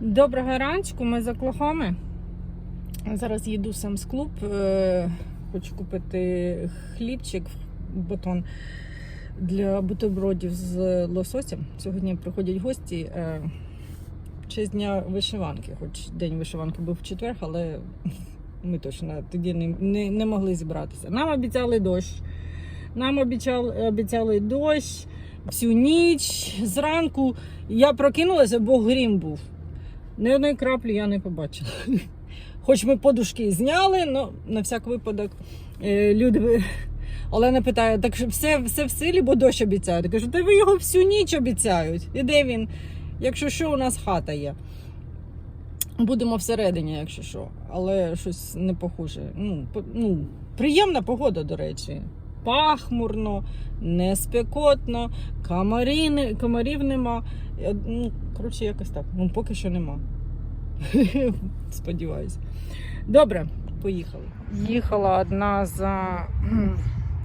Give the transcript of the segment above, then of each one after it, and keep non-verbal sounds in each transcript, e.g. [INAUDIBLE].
Доброго раночку, ми з Оклахоми. Зараз їду в Сам's Club. е, Хочу купити хлібчик, батон для бутербродів з лососем. Сьогодні приходять гості. е, В дня вишиванки, хоч день вишиванки був в четвер, але ми точно тоді не, не, не могли зібратися. Нам обіцяли дощ. Нам обіцяли, обіцяли дощ всю ніч. Зранку я прокинулася, бо грім був. Ні одної краплі я не побачила. Хоч ми подушки зняли, але на всяк випадок е, люди. Олена питає, так все, все в силі, бо дощ обіцяють. Я кажу, та ви його всю ніч обіцяють. І де він? Якщо що, у нас хата є. Будемо всередині, якщо що. Але щось не похоже. Ну, ну, приємна погода, до речі. Пахмурно, не спекотно, комарі, комарів нема. Ну, коротше, якось так. Ну, поки що нема. [LAUGHS] Сподіваюся. Добре, поїхали. Їхала одна за.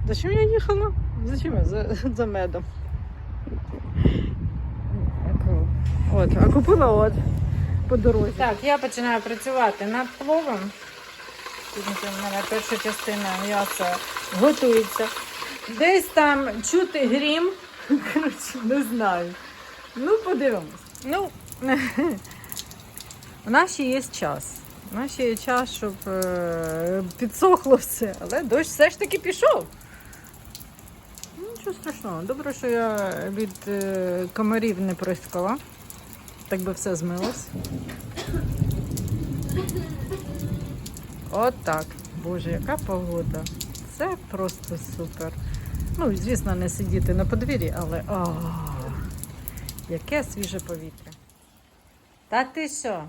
За чим я їхала? За чим я? За, за медом. От, а купила от по дорозі. Так, я починаю працювати над пловом. Тут у мене перша частина м'яса готується. Десь там чути грім. [LAUGHS] Коротше, не знаю. Ну, подивимось. Ну, [LAUGHS] у нас ще є час. У нас ще є час, щоб е, підсохло все. Але дощ все ж таки пішов. Ну, Нічого страшного. Добре, що я від е, комарів не прискала. Так би все змилось. От так. Боже, яка погода. Це просто супер. Ну, звісно, не сидіти на подвір'ї, але а, яке свіже повітря. Та ти що?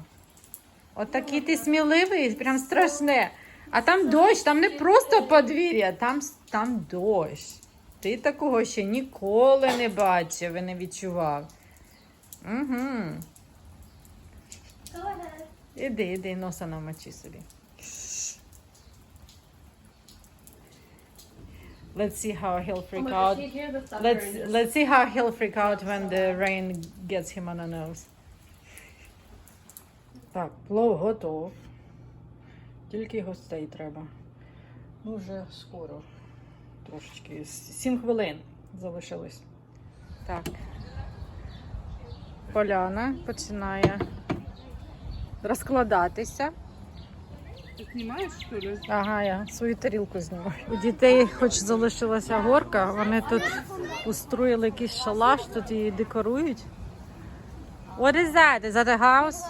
Отакий ти сміливий, прям страшне. А там дощ, там не просто подвір'я, там, там дощ. Ти такого ще ніколи не бачив і не відчував. Угу. Іди, іди, носа намочи собі. Let's see how he'll Oh freak my out. gosh, Let's let's see how he'll freak out when the rain gets him on the nose. Так, плов готов. Тільки гостей треба. Ну, вже скоро. Трошечки. Сім хвилин залишилось. Так. Поляна починає розкладатися. Ты снимаешь, что ли? Ага, я свою тарілку знімаю. У дітей, хоч залишилася горка, вони тут устроїли якийсь шалаш, тут її декорують. What is that? Is that a house?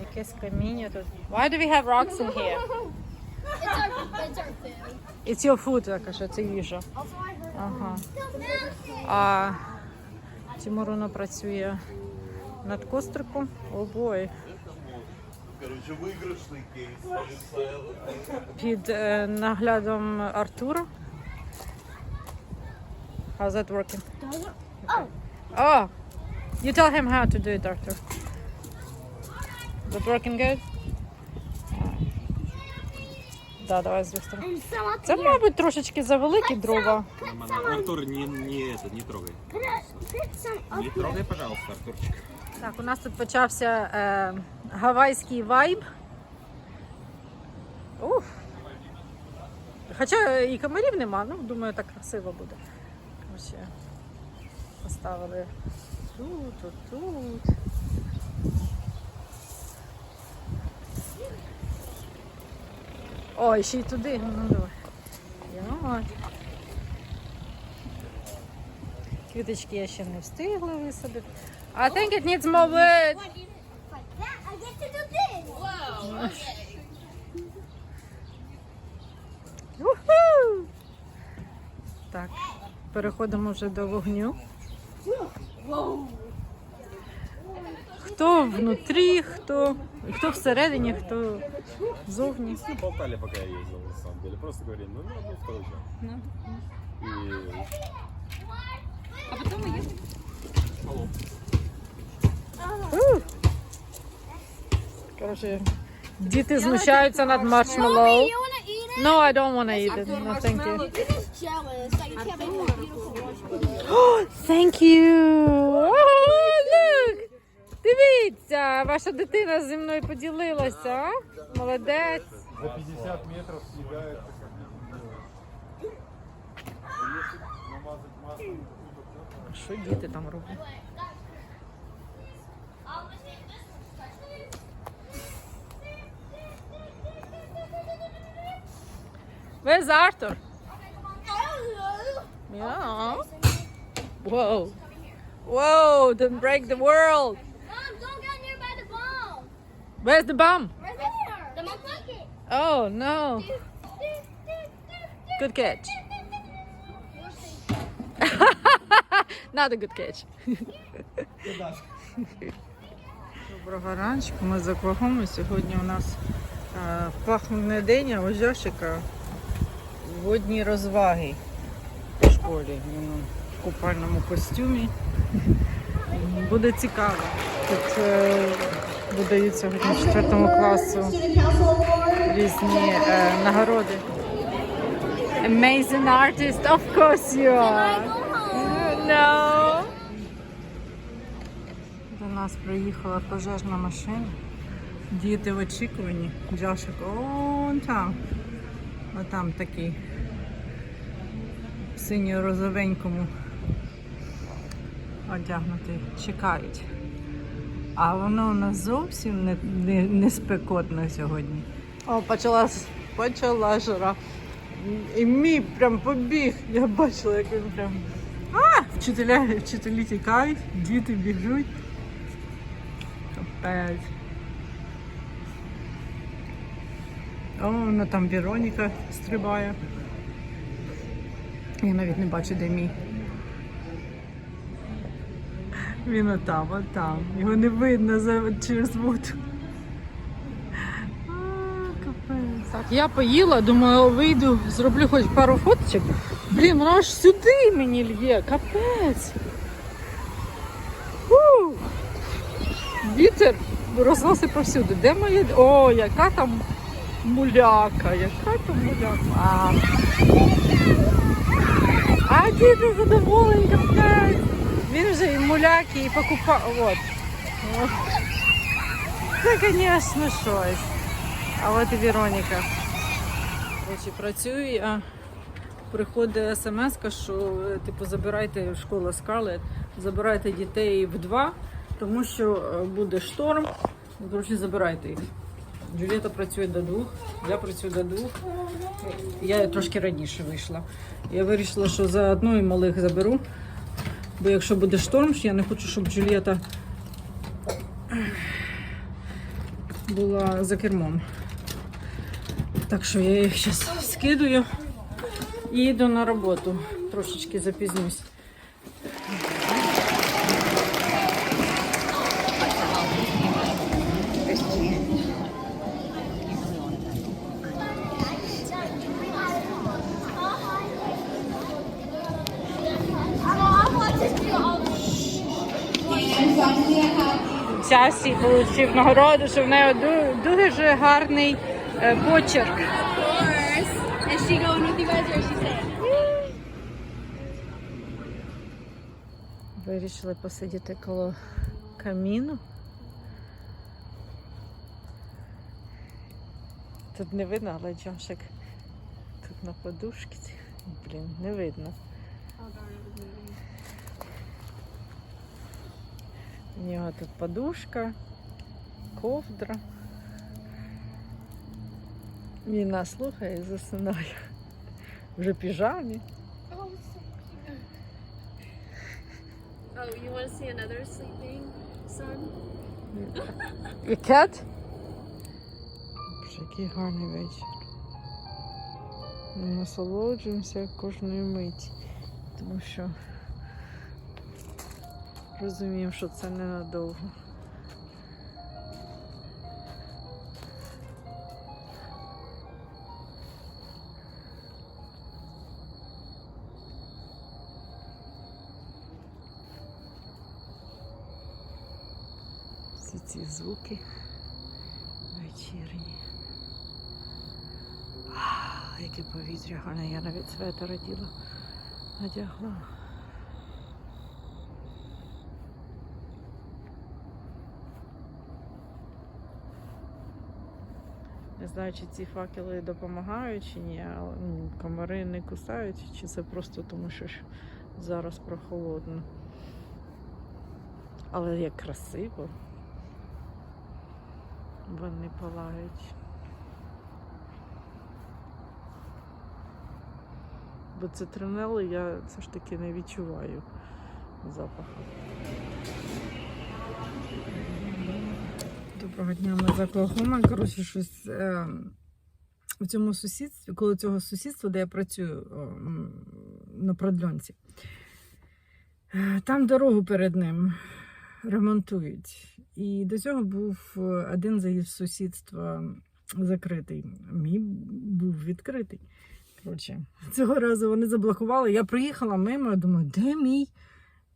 Якесь каміння тут. Why do we have rocks in here? It's your food, я кажу, це їжа. Ага. А Тимуруна працює над костриком. О бой. Короче, выигрышный кейс. Під е, наглядом Артура. How's that working? Does it? Oh, Oh, you tell him how to do it, Arthur. That working good? Да, давай з сторони. and some up Це, here. мабуть, трошечки завеликі дрова. Put some on. Артур, не, не этот, не трогай. Put, a, put some up Не here. трогай, пожалуйста, Артурчик. Так, у нас тут почався е, гавайський вайб. Уф. Хоча і комарів нема, ну думаю, так красиво буде. Короче, поставили тут, тут, тут. Ой, ще й туди. Ну, ну давай. Квіточки я ще не встигла висадити. I think it needs more wood. Так, переходимо вже до вогню. Хто внутрі, хто, хто всередині, хто зовні. Все болтали, пока я ездил, на самом деле. Просто говорили, ну, ну, ну, второй. Ну. И... Ух! Коротше, діти знущаються над маршмеллоу. No, I don't want to eat it. No, thank you. Jealous [GASPS] can't make beautiful. Thank you. Oh, look. Дивіться, ваша дитина зі мною поділилася. а? Молодець. За 50 метров съедается маслом. Що діти там роблять? Where's Arthur? Yeah. Whoa. Whoa, don't break the world. Mom, don't get near by the bomb. Where's the bomb? Right there. The bucket. Oh no. Good catch. Not a good catch. Доброго раночку, ми за Оклахомою. Сьогодні у нас е, пахмурний день, а у Жошика водні розваги в школі. В купальному костюмі. Буде цікаво. Тут е, видають в 4 класу різні е, нагороди. Amazing artist, of course you are. No. До нас приїхала пожежна машина. Діти в очікуванні. Джошик, он там. Отам такий. Синьо-розовенькому одягнутий. Чекають. А воно у нас зовсім не, не, не спекотно сьогодні. О, почала, почала жара. І мій прям побіг. Я бачила, як він прям. А! Вчителя, вчителі тікають, діти біжуть. Капець. О, вона там Вероніка стрибає. Я навіть не бачу, де мій. Він отам, отам. Його не видно за, через воду. А, капець. Так, я поїла, думаю, вийду, зроблю хоч пару фоточок. Блін, воно аж сюди мені лє, капець. Фу. Вітер розносить повсюди. Де моє? О, яка там муляка, яка там муляка. А, а діти задоволені, капець. Він вже і муляки, і покупав. От. Це, звісно, щось. А от і Вероніка. Коротше, працюю, а приходить смс, що е, типу забирайте школа Скарлет, забирайте дітей в два, тому що е, буде шторм. Коротше, забирайте їх. Джуліта працює до двох, я працюю до двох. Я трошки раніше вийшла. Я вирішила, що за одну малих заберу. Бо якщо буде шторм, я не хочу, щоб Джулієта була за кермом. Так що я їх зараз скидую і їду на роботу. Трошечки запізнюсь. Часі отримав нагороду, що в неї ду- дуже гарний е, почерк. Вирішили посидіти коло каміну. Тут не видно, але Джошик тут на подушці. Блін, не видно. У нього тут подушка, ковдра. Він нас слухає і засинає. Вже піжамі. Oh, you want to see another sleeping son? Боже, який гарний вечір. Ми насолоджуємося кожною миті, тому що розуміємо, що це ненадовго. Всі ці звуки вечірні. Яке повітря гарне, я навіть светер оділа, одягла. Не знаю, чи ці факели допомагають чи ні, але ну, комари не кусають, чи це просто тому, що ж зараз прохолодно. Але як красиво. Вони палають. Бо це тринели я все ж таки не відчуваю запаху. Доброго дня, ми з Оклахома. Коротше, щось е, в цьому сусідстві, коли цього сусідства, де я працюю е, на продльонці, е, там дорогу перед ним ремонтують. І до цього був е, один заїзд сусідства закритий. Мій був відкритий. Коротше, цього разу вони заблокували. Я приїхала мимо, думаю, де мій?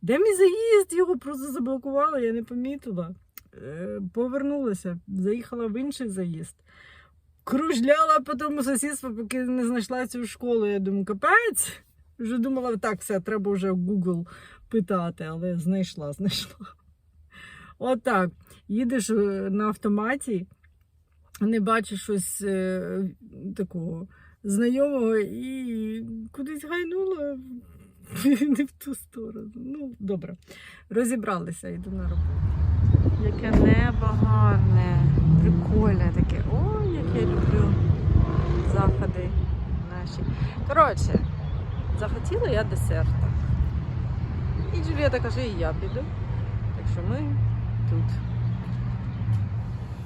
Де мій заїзд? Його просто заблокували, я не помітила. Е, Повернулася, заїхала в інший заїзд. Кружляла по тому сусідству, поки не знайшла цю школу. Я думаю, капець. Вже думала, так, все, треба вже в Google питати, але знайшла, знайшла. Отак. Їдеш е, на автоматі, не бачиш щось е, такого знайомого і кудись гайнула [LAUGHS] не в ту сторону. Ну, добре. Розібралися, йду на роботу. Яке небо гарне, прикольне таке. Ой, як я люблю заходи наші. Коротше, захотіла я десерта. І Джулієта каже, і я піду. Так що ми тут.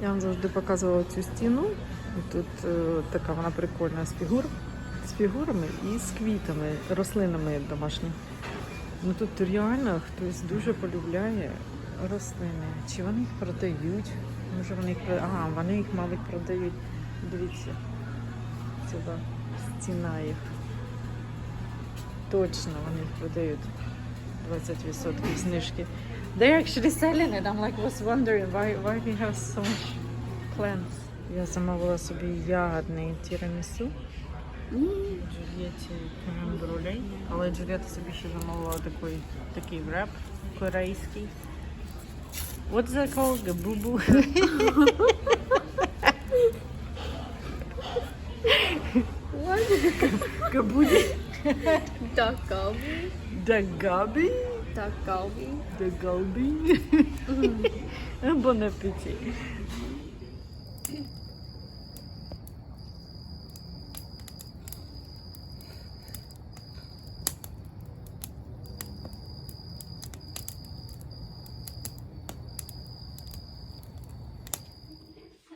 Я вам завжди показувала цю стіну. Тут е, така вона прикольна з фігур, з фігурами і з квітами, рослинами домашніми. Ну тут реально хтось дуже полюбляє рослини. Чи вони їх продають? Може вони їх продають? Ага, вони їх, мабуть, продають. Дивіться. Сюди стіна їх. Точно вони їх продають. 20% знижки. They're actually selling it. I'm like was wondering why why we have so much plants. Я замовила собі ягодний тірамісу. Джульєті крем-брулей. Але Джульєта собі ще замовила такий, такий реп корейський. What's that called? Gaboo boo. what? Gaboody. Dagabi. Dagabi. Dagabi. Dagabi. Mm-hmm. [LAUGHS] Bon appétit.